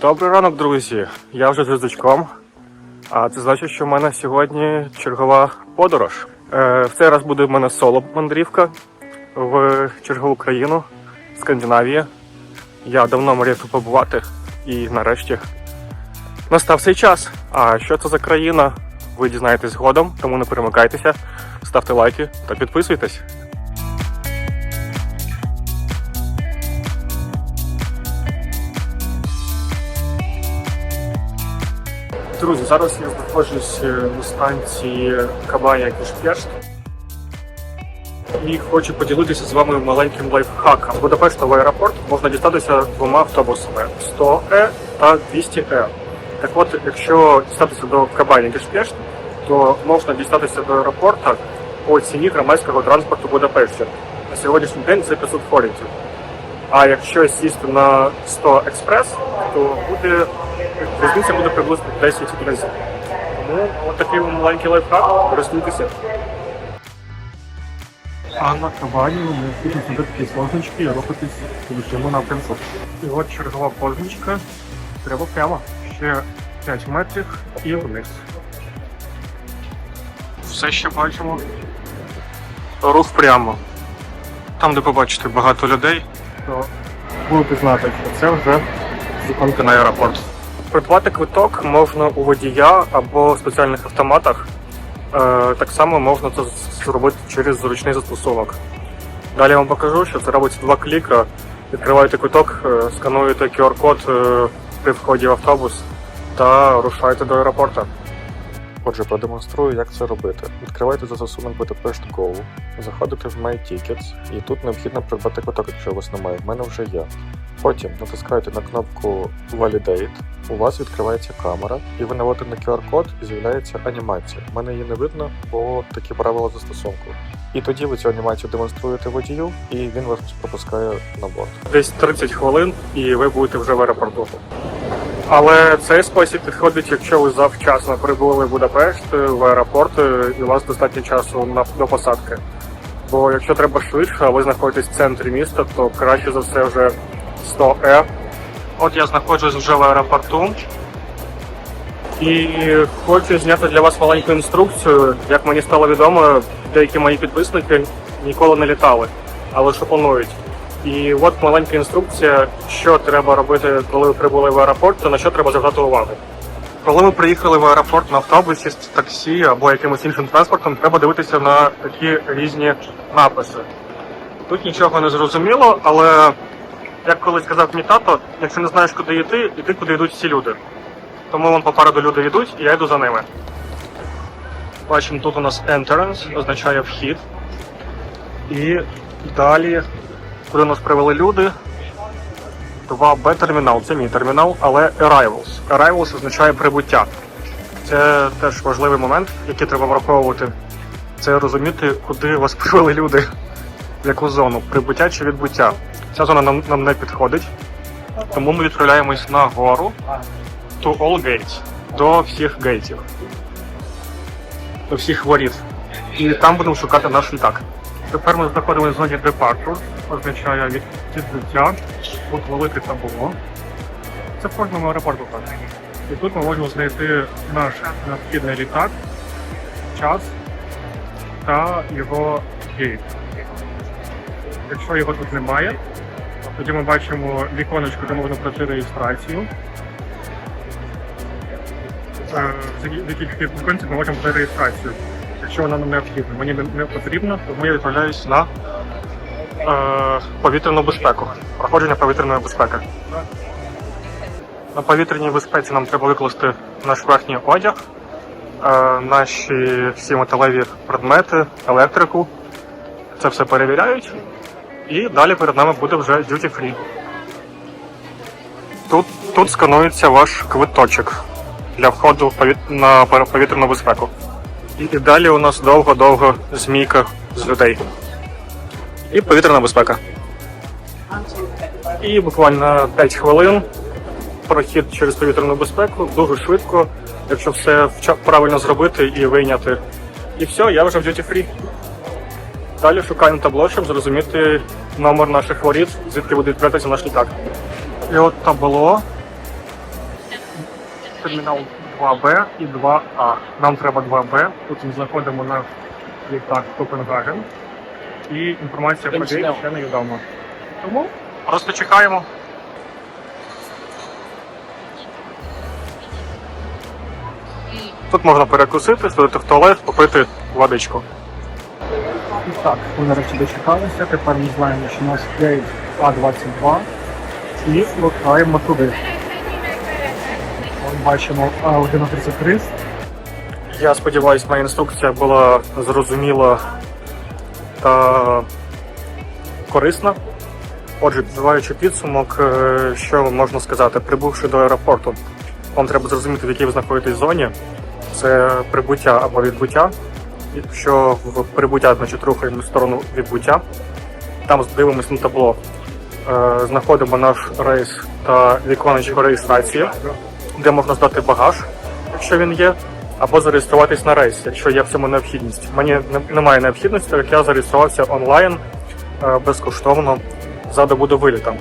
Добрий ранок, друзі. Я вже з рюкзачком. А це значить, що в мене сьогодні чергова подорож. Е, в цей раз буде в мене соло мандрівка в чергову країну Скандинавія. Я давно мріяв тут побувати і нарешті настав цей час. А що це за країна? Ви дізнаєтесь згодом, тому не перемикайтеся, ставте лайки та підписуйтесь. Друзі, зараз я знаходжусь е, на станції Кабая Кішпешт і хочу поділитися з вами маленьким лайфхаком. Будапешта в аеропорт можна дістатися двома автобусами 100Е та 200Е. Так от, якщо дістатися до Кабая Кішпешт, то можна дістатися до аеропорту по ціні громадського транспорту Будапешті. На сьогоднішній день це 500 форінтів. А якщо сісти на 100 експрес, то буде різниця буде приблизно 10 разів. Тому от такий маленький лайфхак, користуйтеся. А на кабані необхідно зробити такі позначки і рухатись у цьому напрямку. І от чергова позначка. Треба прямо. Ще 5 метрів і вниз. Все ще бачимо. Рух прямо. Там, де побачите багато людей, то будете знати, що це вже зупинка на аеропорт. Придбати квиток можна у водія або в спеціальних автоматах. Е, так само можна це зробити через зручний застосунок. Далі я вам покажу, що це робиться два кліка. Відкриваєте квиток, е, скануєте QR-код е, при вході в автобус та рушаєте до аеропорту. Отже, продемонструю, як це робити. Відкривайте застосунок Budapest Go, заходите в My Tickets, і тут необхідно придбати квиток, якщо у вас немає. В мене вже є. Потім натискаєте на кнопку Validate, у вас відкривається камера, і ви наводите на QR-код і з'являється анімація. У мене її не видно, бо такі правила застосунку. І тоді ви цю анімацію демонструєте водію, і він вас пропускає на борт. Десь 30 хвилин і ви будете вже в аеропорту. Але цей спосіб підходить, якщо ви завчасно прибули в Будапешт е, в аеропорт е, і у вас достатньо часу на до посадки. Бо якщо треба швидше, а ви знаходитесь в центрі міста, то краще за все вже 100Е. От я знаходжусь вже в аеропорту. І хочу зняти для вас маленьку інструкцію. Як мені стало відомо, деякі мої підписники ніколи не літали, а лише планують. І от маленька інструкція, що треба робити, коли ви прибули в аеропорт, та на що треба звертати увагу. Коли ви приїхали в аеропорт на автобусі, з таксі або якимось іншим транспортом, треба дивитися на такі різні написи. Тут нічого не зрозуміло, але як колись сказав мій тато, якщо не знаєш, куди йти, іди, куди йдуть всі люди. Тому вон попереду люди йдуть, і я йду за ними. Бачимо, тут у нас entrance, означає вхід. І далі, куди нас привели люди. 2B термінал, це мій термінал, але arrivals. Arrivals означає прибуття. Це теж важливий момент, який треба враховувати. Це розуміти, куди вас привели люди, в яку зону, прибуття чи відбуття. Ця зона нам, нам не підходить, тому ми відправляємось на гору to all gates, до всіх гейтів, до всіх воріт. І там будемо шукати наш літак. Тепер ми знаходимося в зоні departure, означає від- відбуття, тут велике табло. Це в кожному аеропорту так. І тут ми можемо знайти наш необхідний літак, час та його гейт. Якщо його тут немає, тоді ми бачимо віконечко, де можна пройти реєстрацію. Е, в якій- в віконці ми можемо пройти реєстрацію. Якщо вона нам необхідна, мені не- не потрібно, тому я відправляюсь на е, повітряну безпеку. Проходження повітряної безпеки. На повітряній безпеці нам треба викласти наш верхній одяг, е, наші всі металеві предмети, електрику. Це все перевіряють. І далі перед нами буде вже duty free. Тут, тут сканується ваш квиточок для входу на повітряну безпеку. І, далі у нас довго-довго змійка з людей. І повітряна безпека. І буквально 5 хвилин прохід через повітряну безпеку, дуже швидко, якщо все правильно зробити і вийняти. І все, я вже в duty free. Далі шукаємо табло, щоб зрозуміти номер наших воріт, звідки буде відкриватися наш літак. І от табло термінал 2Б і 2А. Нам треба 2Б. Тут ми заходимо на літак Копенгаген. І інформація про гейт ще невідома. Тому просто чекаємо. Тут можна перекусити, сходити в туалет, попити водичку. І так, ми нарешті дочекалися. Тепер ми знаємо, що наш гейт А22 і рухаємо туди. Бачимо А133. Я сподіваюся, моя інструкція була зрозуміла та корисна. Отже, підбиваючи підсумок, е, що можна сказати, прибувши до аеропорту, вам треба зрозуміти, в якій ви знаходитесь зоні. Це прибуття або відбуття. Якщо в прибуття, значить рухаємо в сторону відбуття. Там дивимося на табло, е, знаходимо наш рейс та віконечко реєстрації, де можна здати багаж, якщо він є, або зареєструватись на рейс, якщо є в цьому необхідність. Мені немає необхідності, так як я зареєструвався онлайн е, безкоштовно за добу до виліта.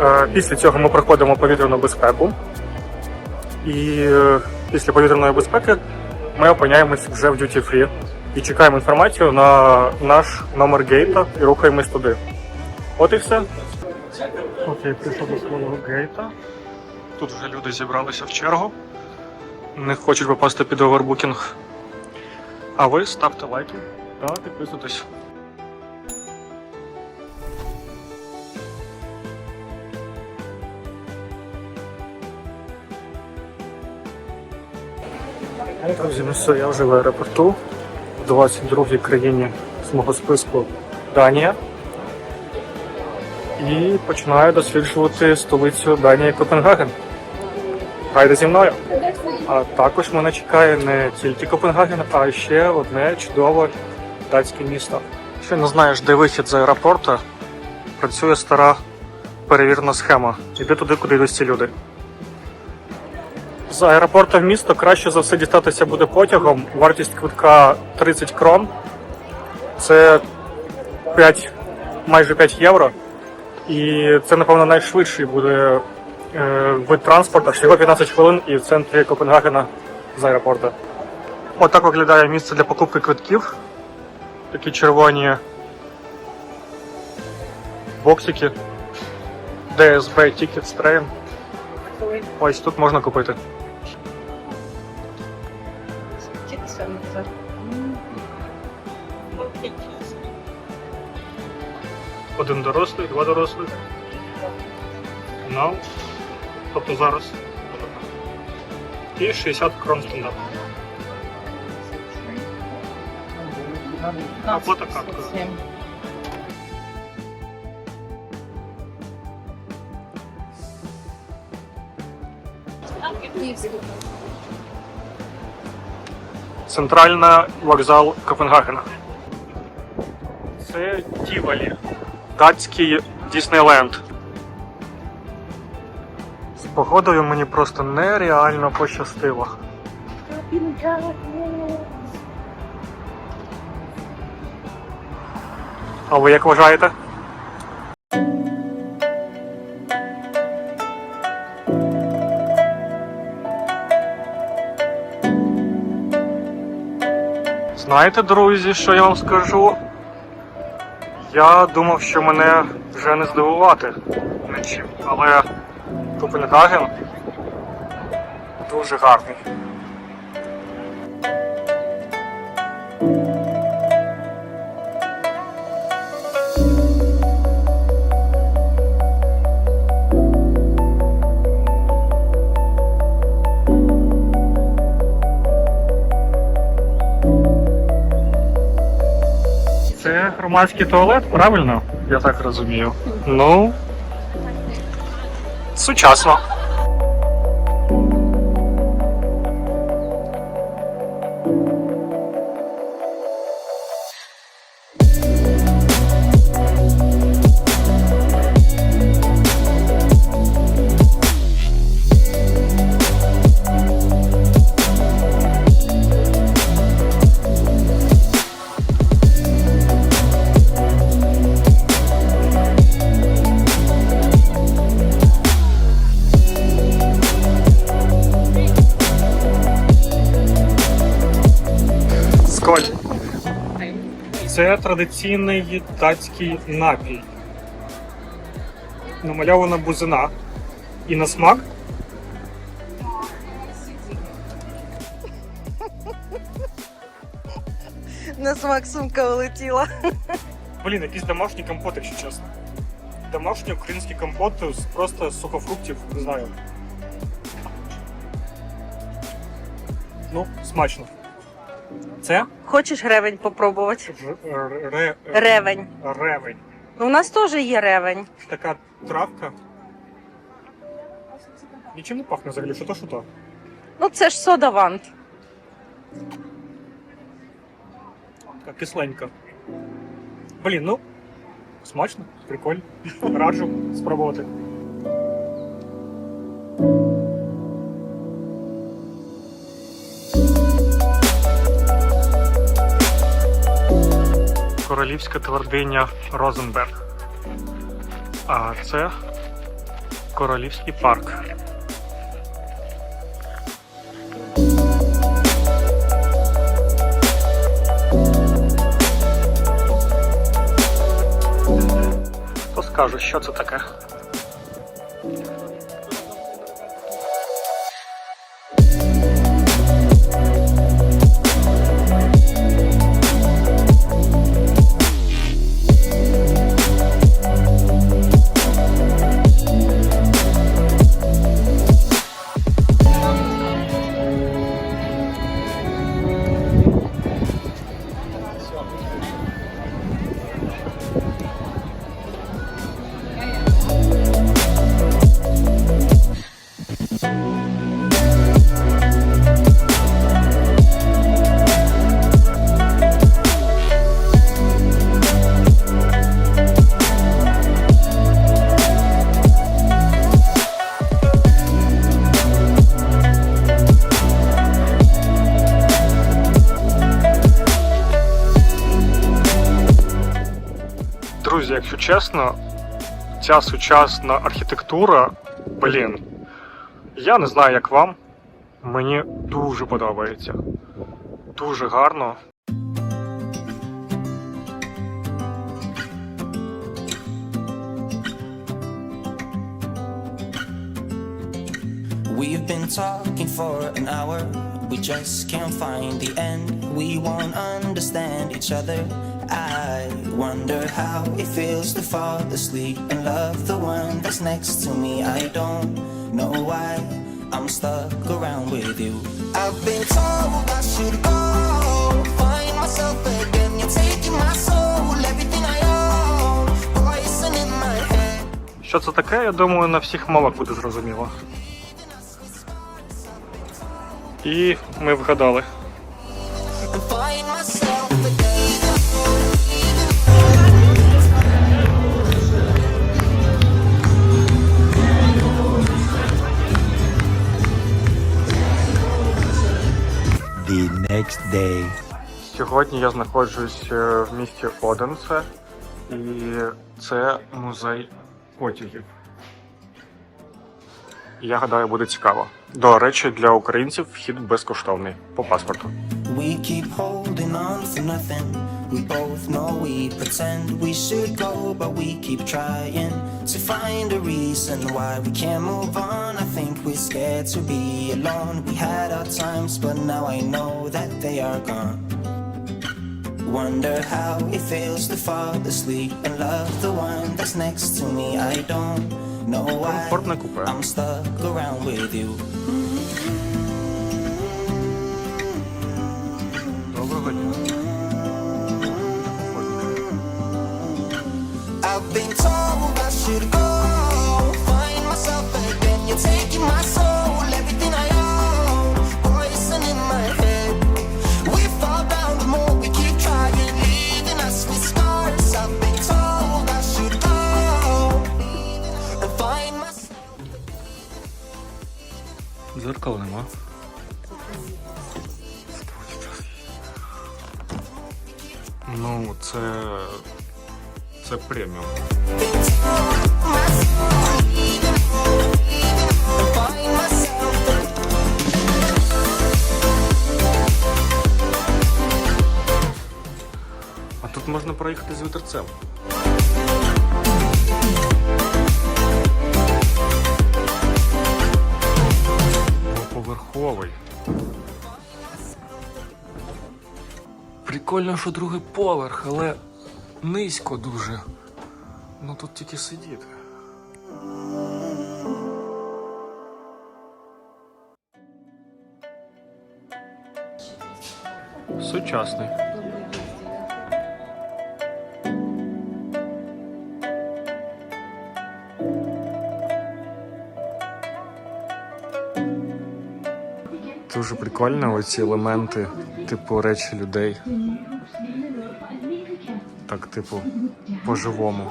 Е, Після цього ми проходимо повітряну безпеку. І е, після повітряної безпеки ми опиняємось вже в Duty Free і чекаємо інформацію на наш номер гейта і рухаємось туди. От і все. Окей, прийшов до свого гейта. Тут вже люди зібралися в чергу. Не хочуть попасти під овербукінг. А ви ставте лайки та підписуйтесь. Друзі, ну все, я вже в аеропорту в 22-й країні з мого списку Данія. І починаю досліджувати столицю Данії Копенгаген. Гайде зі мною. А також мене чекає не тільки Копенгаген, а ще одне чудове датське місто. Якщо не знаєш, де вихід з аеропорту, працює стара перевірена схема. Іди туди, куди йдуть ці люди. З аеропорту в місто краще за все дістатися буде потягом. Вартість квитка 30 крон. Це 5, майже 5 євро. І це, напевно, найшвидший буде вид транспорту. Всього 15 хвилин і в центрі Копенгагена з аеропорту. Отак виглядає місце для покупки квитків. Такі червоні боксики. DSB Tickets Train. Ось тут можна купити. Один дорослий, два дорослих. Ну, тобто зараз. І 60 крон стандарт. Або така. Центральна вокзал Копенгагена. Це Тівалі. Датський Діснейленд. Погодою мені просто нереально пощастило. А ви як вважаєте? Знаєте, друзі, що я вам скажу? Я думав, що мене вже не здивувати нічим, але Копенгаген дуже гарний. Це громадський туалет, правильно? Я так розумію. Ну. Сучасно. Традиційний датський напій. Намальована бузина. І на смак На смак сумка улетіла. Блін, якийсь домашній компот, якщо чесно. Домашній український компот з просто сухофруктів, не знаю. Ну, смачно. Це Хочеш ревень попробувати? р- ре- Ревень. ревень. Ну, у нас теж є ревень. Така травка. Нічим не пахне взагалі, що то, що то. Ну, це ж сода вант. Така кисленька. Блін, ну, смачно, прикольно. Раджу спробувати. Королівська твердиня Розенберг. А це Королівський парк. Хто скаже, що це таке? Чесно, ця сучасна архітектура, блін, я не знаю, як вам. Мені дуже подобається. Дуже гарно. We've been talking for an hour. We just can't find the end. We won't understand each other. I wonder how it feels to fall asleep and love the one that's next to me. I don't know why I'm stuck around with you. I've been told I should go find myself again. You're taking my soul, everything I own, poison in my head. Що це таке, я думаю, на всіх мовах буде зрозуміло. І ми вгадали. Day. Сьогодні я знаходжусь е, в місті Оденсе, і це музей потягів. Я гадаю, буде цікаво. До речі, для українців вхід безкоштовний по паспорту. We keep holding on for nothing. We both know we pretend we should go, but we keep trying to find a reason why we can't move on. I think we're scared to be alone. We had our times, but now I know that they are gone. Wonder how it feels to fall asleep and love the one that's next to me. I don't know why I'm stuck around with you. Зеркала нема. Ну, це. Це преміум. А тут можна проїхати з вітерцем. Поверховий. Прикольно, що другий поверх, але низько дуже. Ну тут тільки сидіти. Сучасний. Дуже прикольно оці елементи, типу речі людей. Так, типу, по-живому.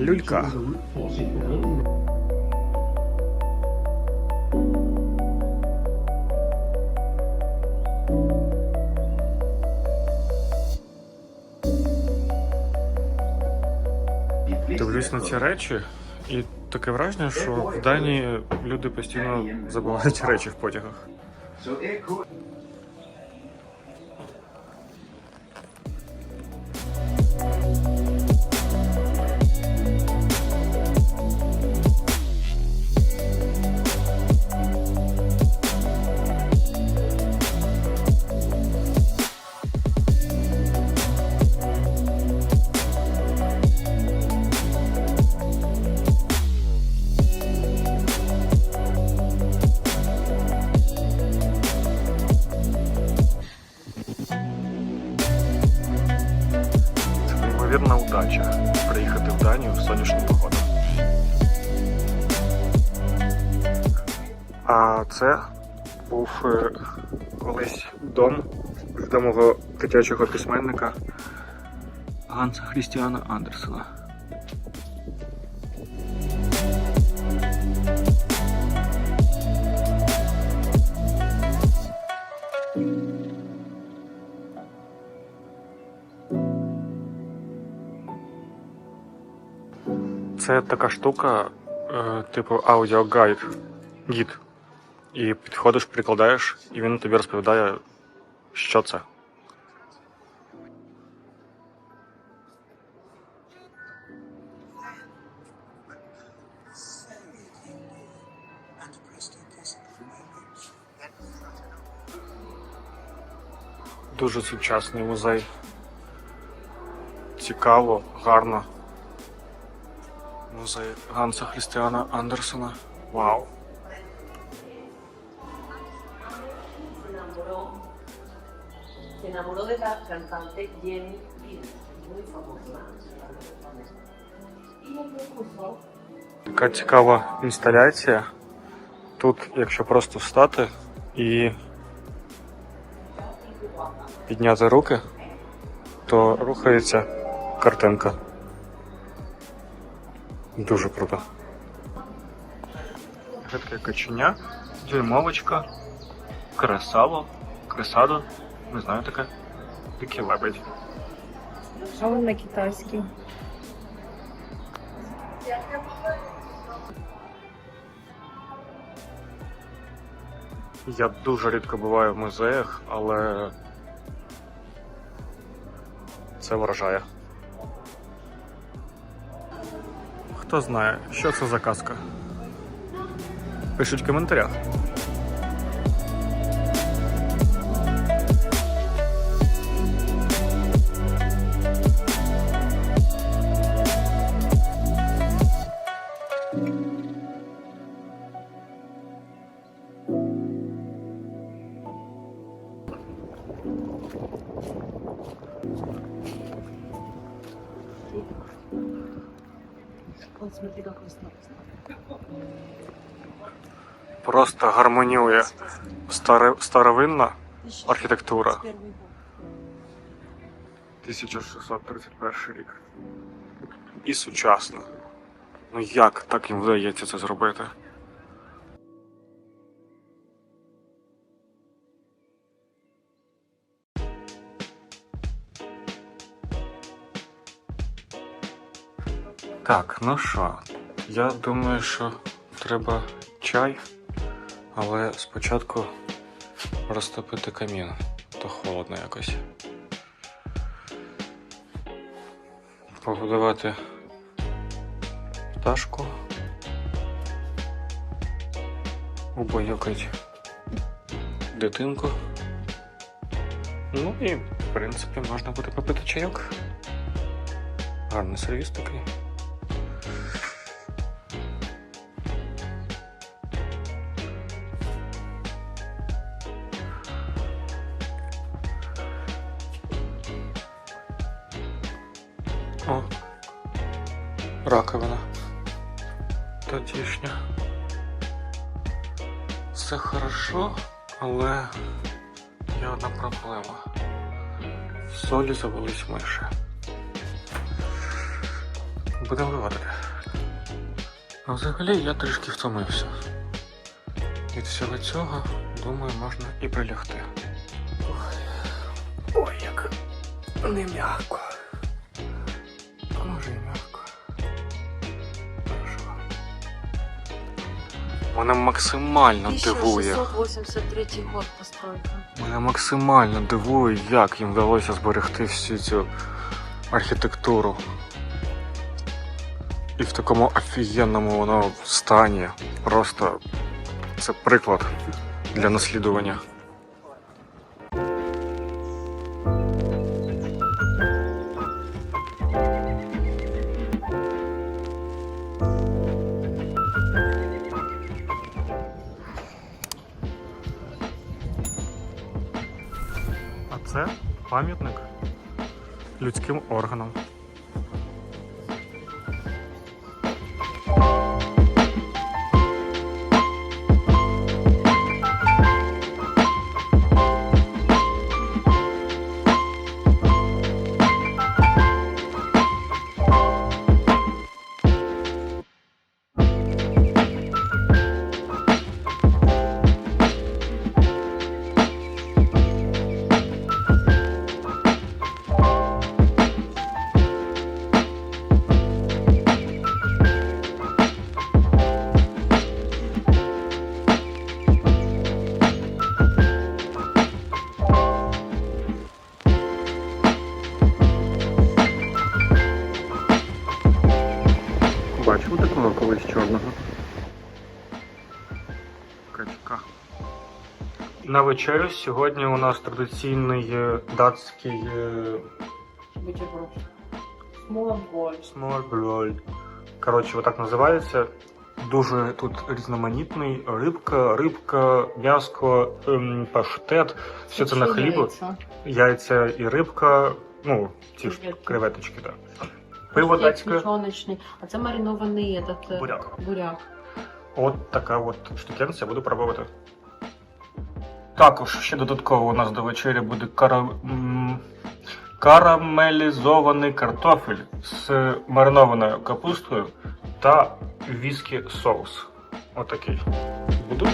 Люлька. На ці речі, і таке враження, що в Данії люди постійно забувають речі в потягах. А це був е, колись дом відомого дитячого письменника Ганса Хрістіана Андерсена. Це така штука, е, типу аудіогайд, гід. І підходиш, прикладаєш, і він тобі розповідає, що це. Дуже сучасний музей. Цікаво, гарно. Музей Ганса Христіана Андерсена. Вау. La cantante Jenny Beals, muy famosa. Така цікава інсталяція. Тут, якщо просто встати і підняти руки, то рухається картинка. Дуже круто. Таке каченя, дюймовочка, кресало, кресадо, не знаю таке. Такий лебедь. А он на китайский. Я дуже рідко буваю в музеях, але це вражає. Хто знає, що це за казка? Пишіть в коментарях. Просто гармоніює старовинна архітектура. 1631 рік. І сучасна. Ну як так їм вдається це зробити? Так, ну що, я думаю, що треба чай, але спочатку розтопити камін, то холодно якось. Погодувати пташку. Убаюкать дитинку. Ну і, в принципі, можна буде попити чайок. Гарний сервіс такий. Раковина. Тодішня. Все хорошо, але є одна проблема. В солі завелись миші. Будемо виводити. А взагалі я трішки втомився. Від всього цього, думаю, можна і прилягти. Ой, ой як не м'яко. Мене максимально дивує. 1683 год постройка. Мене максимально дивує, як їм вдалося зберегти всю цю архітектуру. І в такому офігенному воно стані. Просто це приклад для наслідування. Пам'ятник людським органам. На вечерю сьогодні у нас традиційний е, датський е, Бутерброд. Сморброль. Коротше, отак називається. Дуже тут різноманітний. Рибка, рибка, м'яско, ем, паштет. Все це на хлібу. Яйця і рибка. Ну, ці ж Креветки. креветочки, так. Пиво датське. А це маринований этот, е, Буряк. буряк. От така от штукенція, буду пробувати. Також ще додатково у нас до вечері буде кара... карамелізований картофель з маринованою капустою та віскі соус. Отакий. Буду.